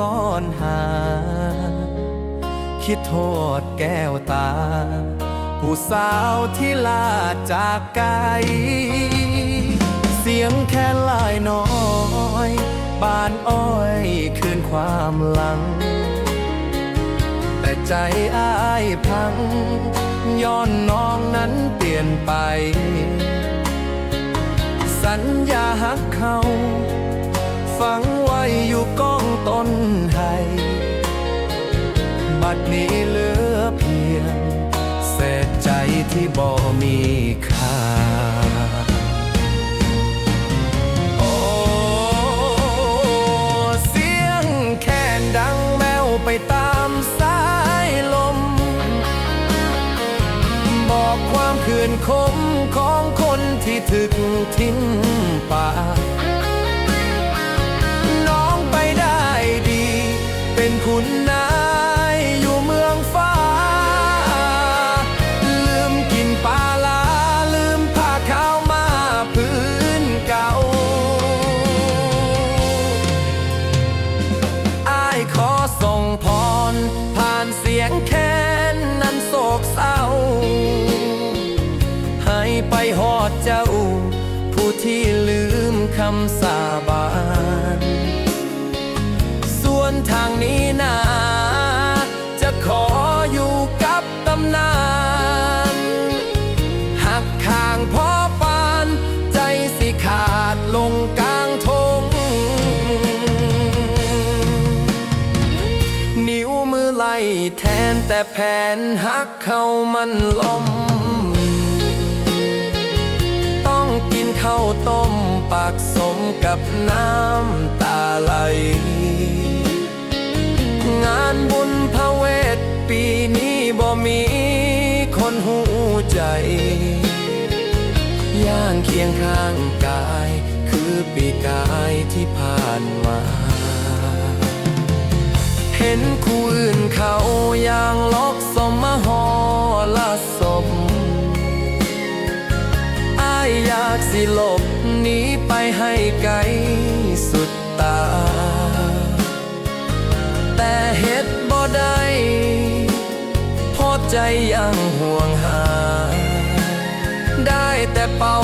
ซ่อนหา คิดโทษแก้วตา ผู้สาวที่ลาจากไกล เสียงแค่ลายน้อยบานอ้อยคืนความหลัง แต่ใจอ้ายพัง ย้อนน้องนั้นเปลี่ยนไป สัญญาหักเขา ฝังไว้อยู่ก้อง ต้นไห้บัดนี้เหลือเพียงเศษใจที่บ่มีค่าโอ้เสียงแค่นดังแมวไปตามสายลม บอกความคืนคมของคนที่ถึกทิ้งป่า คุณนายอยู่เมืองฟ้า ลืมกินปลาลา ลืมผ้าขาวมาพื้นเก่าอายขอส่งพร ผ่านเสียงแค้นนั้นโศกเศร้า ให้ไปหอดเจ้า ผู้ที่ลืมคำสา แทนแต่แผนหักเขามันล้มต้องกินข้าวต้มปากสมกับน้ำตาไหล งานบุญพระเวทปีนี้บ่มีคนหูใจย่างเคียงข้างกาย คือปีกายที่ผ่านมา เห็นคู่อื่นเขาอย่างล็อกสมมหอละสมอายอยากสิหลบหนีไปให้ไกลสุดตา แต่เฮ็ดบ่ได้เพราะใจยังห่วงหา ได้แต่เป่า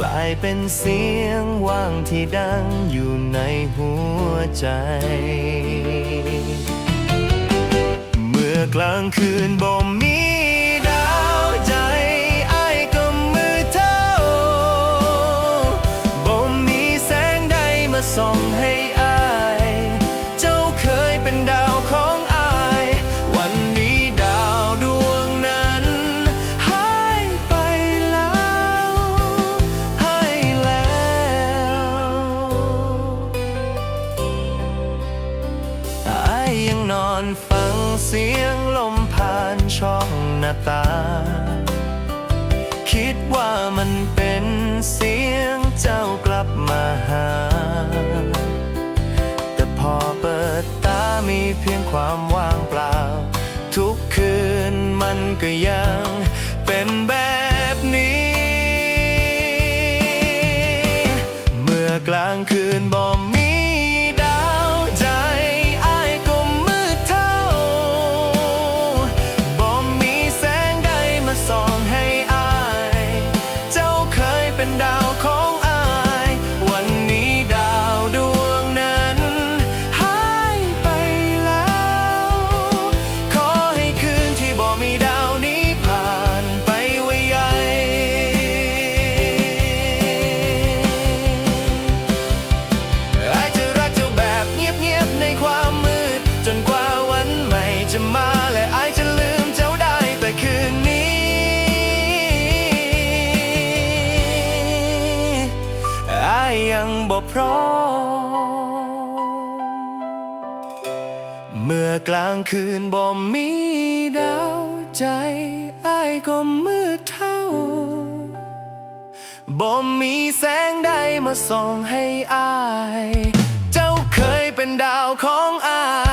กลายเป็นเสียงว่างที่ดังอยู่ในหัวใจ เมื่อกลางคืนบ่มี ทุกคืนมันก็ยังเป็นแบบ พร้อม เมื่อกลางคืนบ่มีดาวใจอายก็มืดเท่าบ่มีแสงใดมาส่องให้อาย เจ้าเคยเป็นดาวของอาย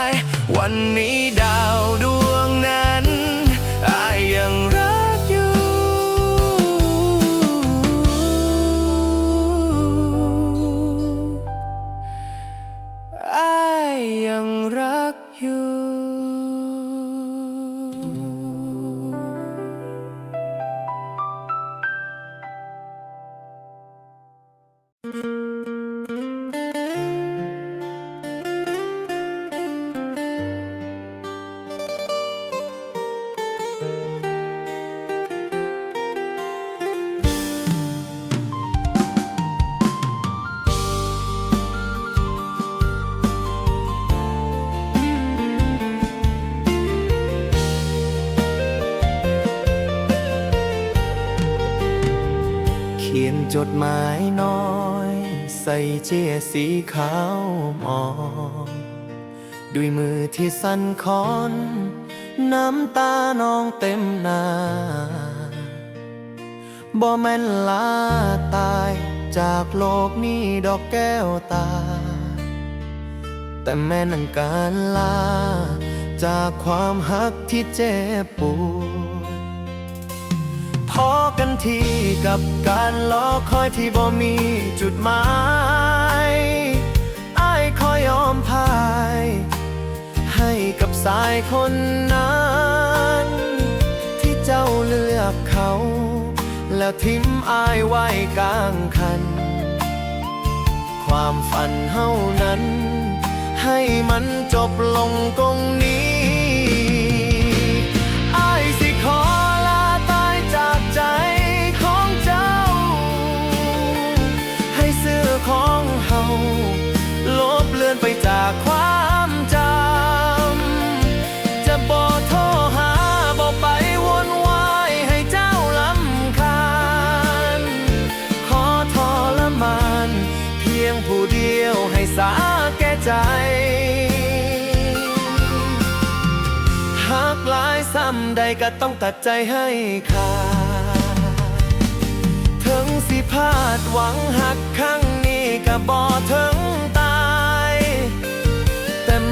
เจสีขาวมอง ด้วยมือที่สั่นคอน น้ำตานองเต็มหน้าบ่แม่นลาตายจากโลกนี้ดอกแก้วตา แต่แม่นังการลา จากความหักที่เจ็บปวด พอกันทีกับการรอคอยที่บ่มีจุดหมายอ้ายคอยยอมพาย ให้กับสายคนนั้น ที่เจ้าเลือกเขา แล้วทิ้มอายไว้กลางคัน ความฝันเฮานั้น ให้มันจบลงตรงนี้ ลือนไปจากความจำ จะบอกโทรหาบอกไปวนวายให้เจ้าลำคาญ ขอทรมานเพียงผู้เดียวให้สาแก่ใจหากหลายซ้ำใดก็ต้องตัดใจให้ขาดถึงสิพลาดหวังหักครั้งนี้ก็บ่ถึง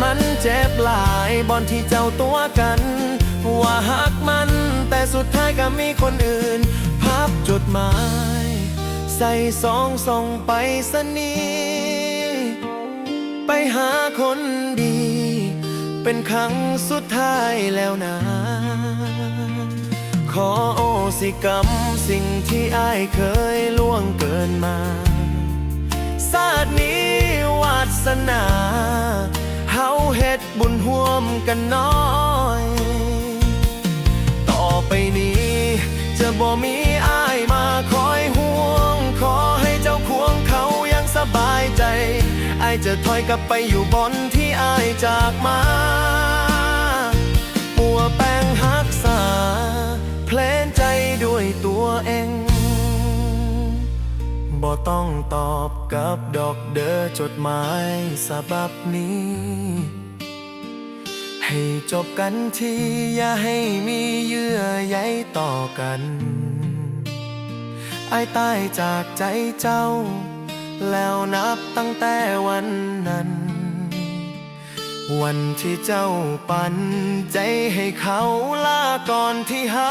มันเจ็บหลายบอนที่เจ้าตัวกัน ว่าหักมัน แต่สุดท้ายก็มีคนอื่น พับจดหมาย ใส่ซองส่งไปสนีไปหาคนดี เป็นครั้งสุดท้ายแล้วนะ ขอโอสิกรรมสิ่งที่อายเคยล่วงเกินมา ศาสตร์นี้วาสนา เฮ็ดบุญห่วมกันน้อย ต่อไปนี้ จะบ่มีอ้ายมาคอยห่วง ขอให้เจ้าควงเขายังสบายใจอ้ายจะถอยกลับไปอยู่บนที่อ้ายจากมาปัวแป้งหักษา เพลนใจด้วยตัวเองบ่ต้องตอบกับดอกเดอจดหมายสบับนี้ ให้จบกันทีอย่าให้มีเยื่อใยต่อกันไอ้ตายจากใจเจ้า แล้วนับตั้งแต่วันนั้น วันที่เจ้าปันใจให้เขาลาก่อนที่หา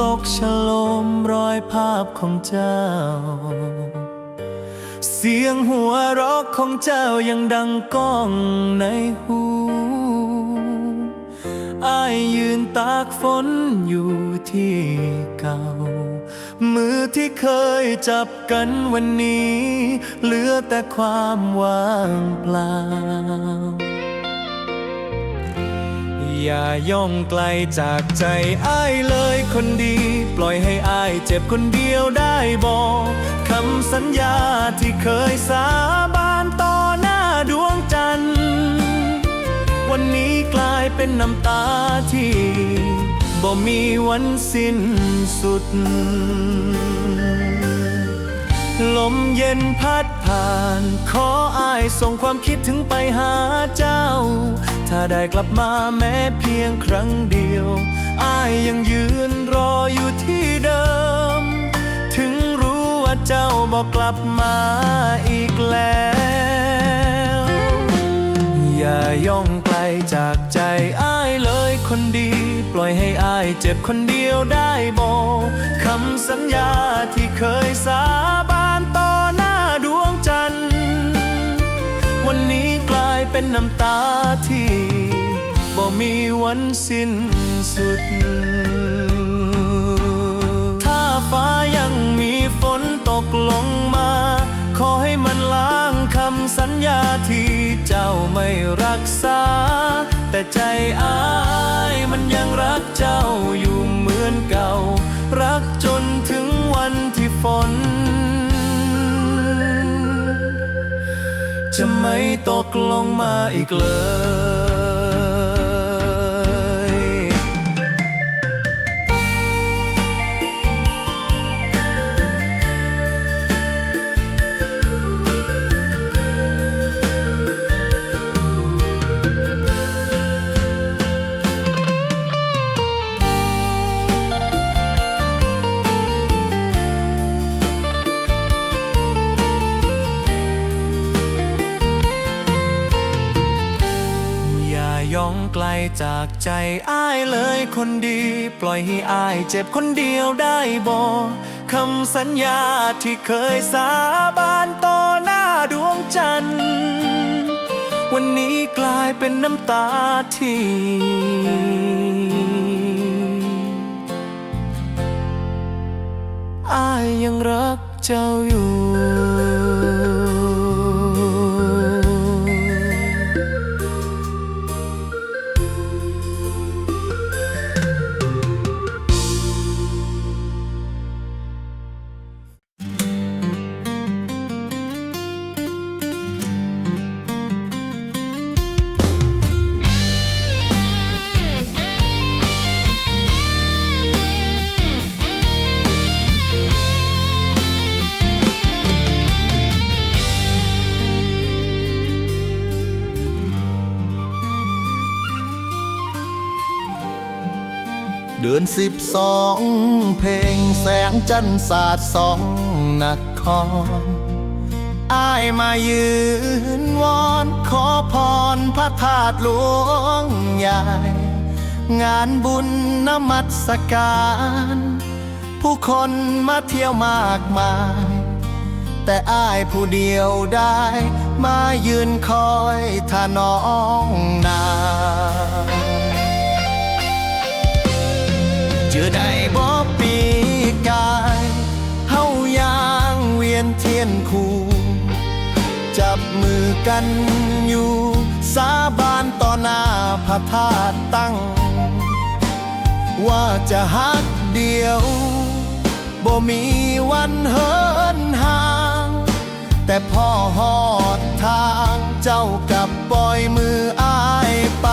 ตกฉลมรอยภาพของเจ้า เสียงหัวเรักของเจ้ายังดังก้องในหูอายยืนตากฝนอยู่ที่เก่า มือที่เคยจับกันวันนี้ เหลือแต่ความว่างเปล่า อย่าย่องไกลจากใจอ้ายเลยคนดี ปล่อยให้อ้ายเจ็บคนเดียวได้บอกคำสัญญาที่เคยสาบานต่อหน้าดวงจันทร์ วันนี้กลายเป็นน้ำตาที่บ่มีวันสิ้นสุด ลมเย็นพัดผ่าน ขออ้ายส่งความคิดถึงไปหาเจ้า ถ้าได้กลับมาแม้เพียงครั้งเดียวอายยังยืนรออยู่ที่เดิม ถึงรู้ว่าเจ้าบอกกลับมาอีกแล้ว อย่าย่องไกลจากใจอ้ายเลยคนดี ปล่อยให้อ้ายเจ็บคนเดียวได้บอกคำสัญญาที่เคยสาบาน เป็นน้ำตาที่บ่มีวันสิ้นสุด ถ้าฟ้ายังมีฝนตกลงมา ขอให้มันล้างคำสัญญาที่เจ้าไม่รักษา แต่ใจอ้ายมันยังรักเจ้าอยู่เหมือนเก่า รักจนถึงวันที่ฝน ไม่ตกลงมาอีกเลย ไกลจากใจอ้ายเลยคนดี ปล่อยให้อ้ายเจ็บคนเดียวได้บอกคำสัญญาที่เคยสาบานต่อหน้าดวงจันทร์วันนี้กลายเป็นน้ำตาที่อ้ายยังรักเจ้าอยู่ อนสิบสองเพลงแสงจันทร์สาดสองนครอ้ายมายืนวอนขอพรพระธาตุหลวงใหญ่งานบุญนมัสการ ผู้คนมาเที่ยวมากมาย แต่อ้ายผู้เดียวได้ มายืนคอยถ้าน้องนา จอได้บ่ปีกายเฮายางเวียนเทียนคู่ จับมือกันอยู่ สาบานต่อหน้าพระธาตุตั้ง ว่าจะฮักเดียวบ่มีวันเหินห่าง แต่พ่อหอดทางเจ้ากับปล่อยมืออายไป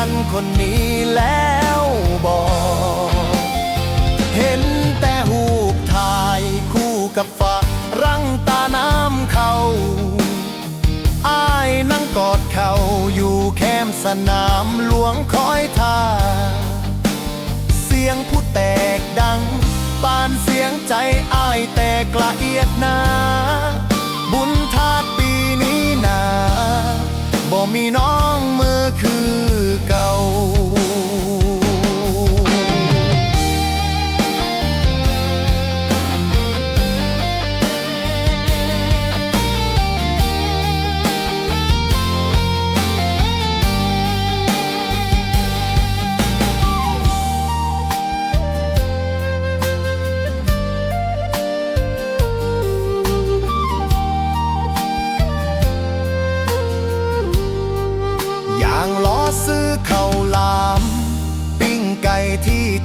ันคนนี้แล้วบอก เห็นแต่หูปถ่ายคู่กับฝารังตาน้ำเขาอายนั่งกอดเขาอยู่แคมสนามหลวงคอยท่า เสียงผู้แตกดัง ปานเสียงใจอายแตกละเอียดนา บุญทาดปีนี้นาบ่มีน้องมือคือ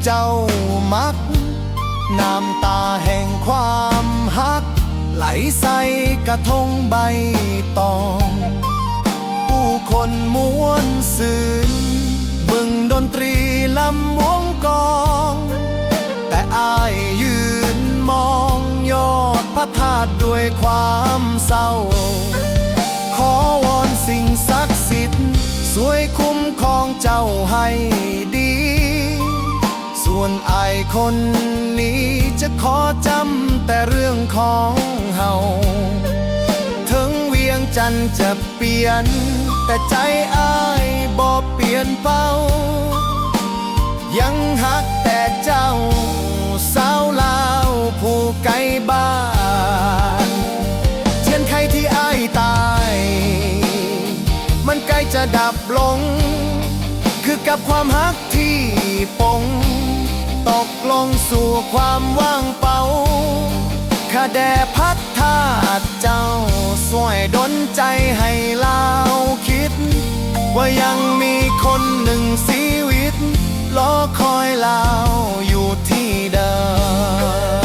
เจ้ามัก น้ำตาแห่งความฮัก ไหลใส่กระทงใบตอง ผู้คนม้วนซื่นบึงดนตรีลำวงกอง แต่อายยืนมองยอดพระธาตุด้วยความเศร้า ขอวอนสิ่งศักดิ์สิทธิ์สวยคุ้มครองเจ้าให้ ส่วนไอคนนี้จะขอจำแต่เรื่องของเฮาถึงเวียงจันจะเปลี่ยน แต่ใจอายบ่เปลี่ยนเป้า ยังหักแต่เจ้า สาวลาวผู้ไกลบ้านเทียนใครที่อายตาย มันใกล้จะดับลง คือกับความฮักที่ปง ตกลงสู่ความว่างเปล่าข้าแด่พัดธาตุเจ้า สวยดนใจให้ลาวคิด ว่ายังมีคนหนึ่งชีวิตรอคอยลาวอยู่ที่เดิม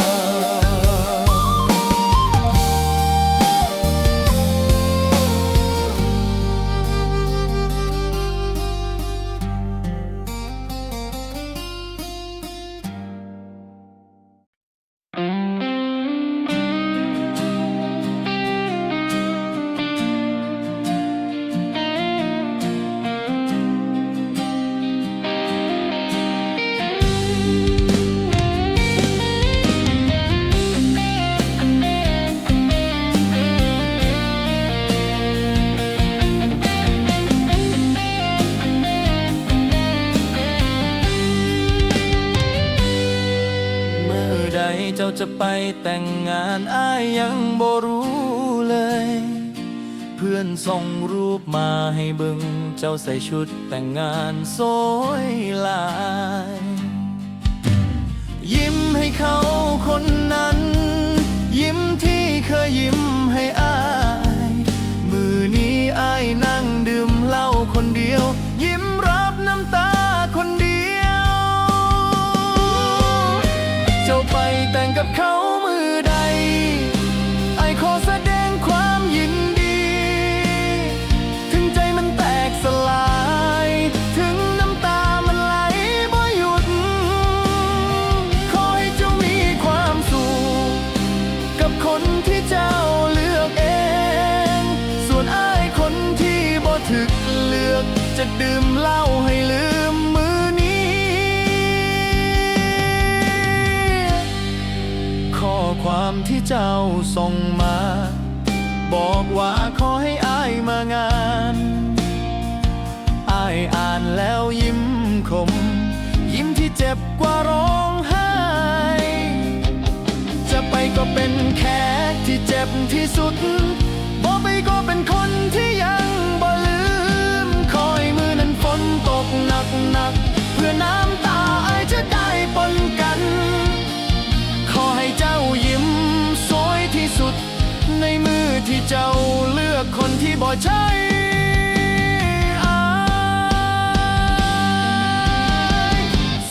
เพื่อนส่งรูปมาให้บึง เจ้าใส่ชุดแต่งงานสวยลาย ยิ้มให้เขาคนนั้น ยิ้มที่เคยยิ้มให้อายาให้ลืมมือนี้ ข้อความที่เจ้าส่งมา บอกว่าขอให้อายมางานอายอ่านแล้วยิ้มคมยิ้มที่เจ็บกว่าร้องไห้ จะไปก็เป็นแขกที่เจ็บที่สุดบ่ไปก็เป็นคน ที่เจ้าเลือกคนที่บ่ใช่อ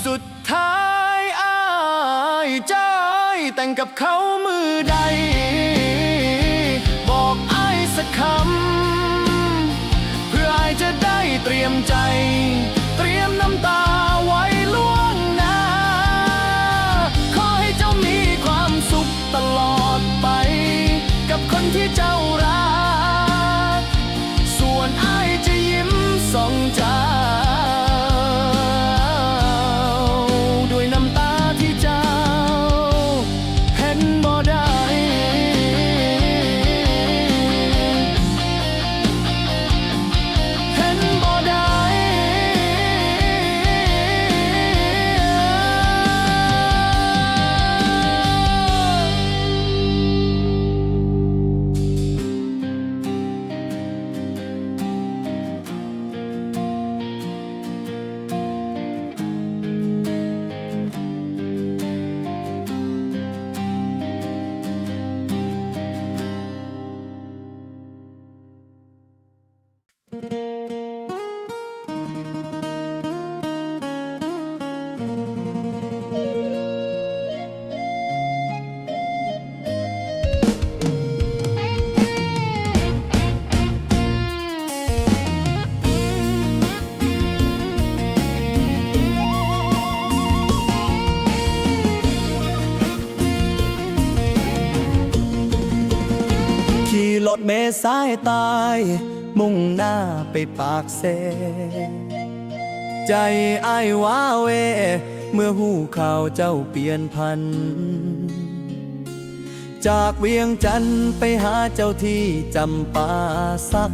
สุดท้ายอายใจแต่งกับเขามือใด บอกอายสักคำ เพื่ออายจะได้เตรียมใจ เตรียมน้ำตา ที่เจ้ารัก ส่วนอายจะยิ้มส่องใจ สายตาย มุ่งหน้าไปปากเซ ใจอ้ายว้าเว เมื่อหูข่าวเจ้าเปลี่ยนพัน จากเวียงจันทน์ไปหาเจ้าที่จำปาสัก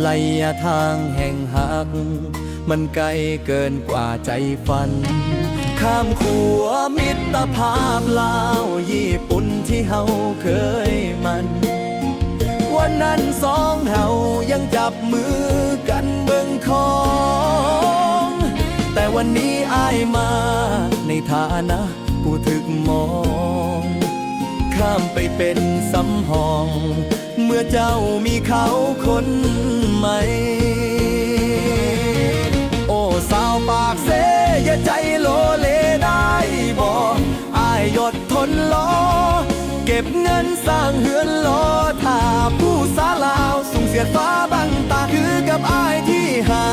ไล่ทางแห่งหัก มันไกลเกินกว่าใจฝัน ข้ามขัวมิตรภาพลาว ญี่ปุ่นที่เฮาเคยมัน วันนั้นสองเฮายังจับมือกันเบิ่งของ แต่วันนี้อายมาในฐานะผู้ถึกมอง ข้ามไปเป็นสำหอง เมื่อเจ้ามีเขาคนใหม่โอ้สาวปากเสยใจโล บเงินสร้างเฮือนรอถาผู้สาลาวส่งเสียดฟ้าบังตาคือกับอายที่หา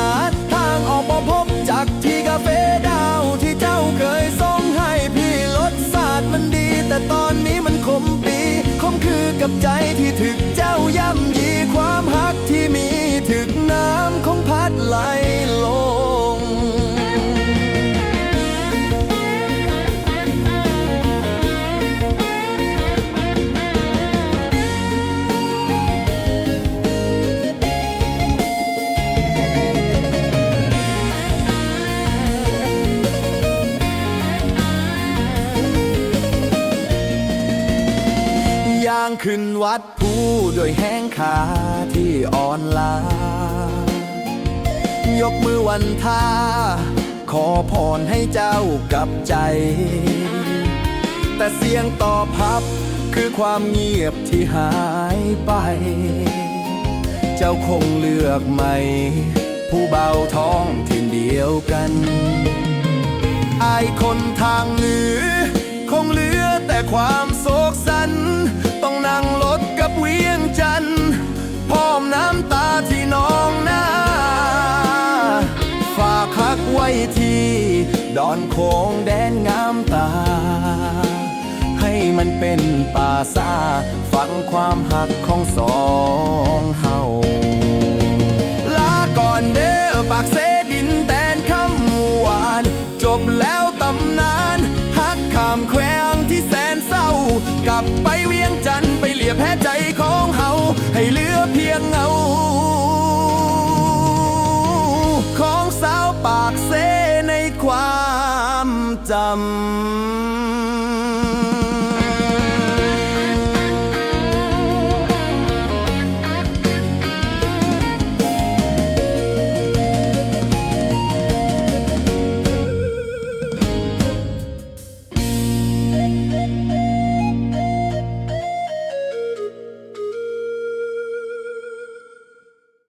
ทางออกบ่พบจากที่กาเฟดาวที่เจ้าเคยส่งให้พี่รสชาติมันดี แต่ตอนนี้มันขมปีคมคือกับใจที่ถึกเจ้าย่ำยีความหักที่มีถึกน้ำของพัดไหลลงางขึ้นวัดผู้โดวยแห้งขาที่อ่อนล้ายกมือวันท่า ขอพรให้เจ้ากับใจ แต่เสียงตอบรับคือความเงียบที่หายไป เจ้าคงเลือกใหม่ ผู้เบาท้องถิ่นเดียวกันอายคนทางเหนือ คงเหลือแต่ความโศกสัน นั่งรถกับเวียงจันทร์พร้อมน้ำตาที่นองหน้า ฝากคักไว้ที่ดอนโคงแดนงามตา ให้มันเป็นป่าซาฟังความหักของสอง